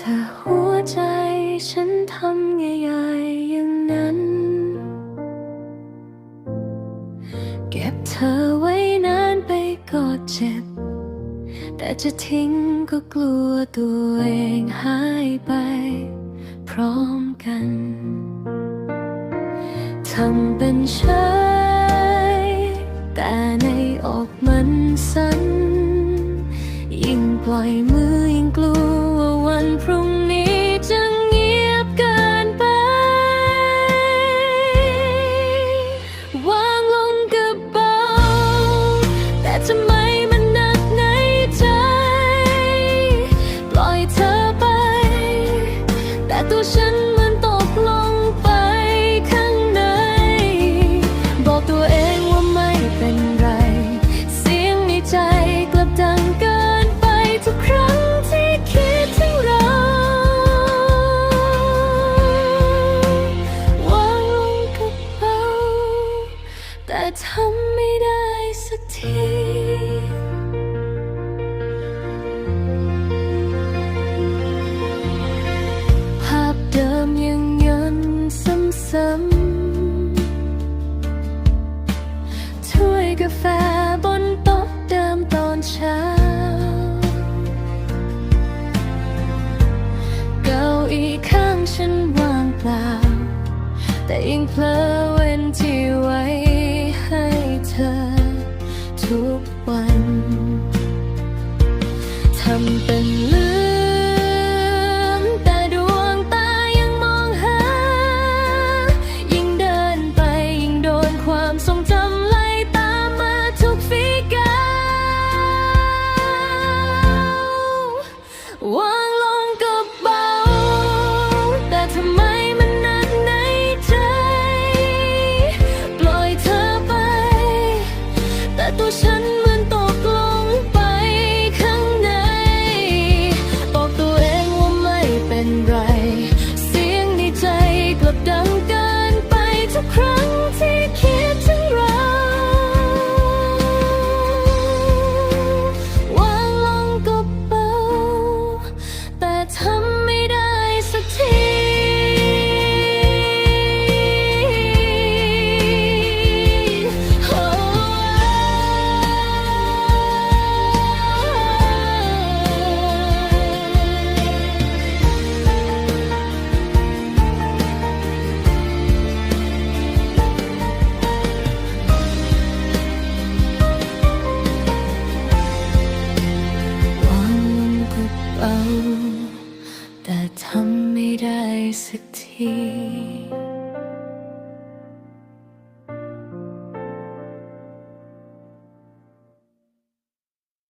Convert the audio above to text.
ถ้าหัวใจฉันทำใหญ่ๆอย่างนั้น เก็บเธอไว้นานไปก็เจ็บ แต่จะทิ้งก็กลัวตัวเองหายไป พร้อมกันทำเป็นใช้แต่ในอกมันสั่น ยิ่งปล่อยมือยิ่งกลัววันพรุ่ง ทำไม่ได้สักทีภาพเดิมยังย้อนซ้ำๆถ้วยกาแฟบนโต๊ะเดิมตอนเช้าเก้าอี้ข้างฉันว่างเปล่า แต่ยังเพลอ เบาแต่ทำไม่ได้สักที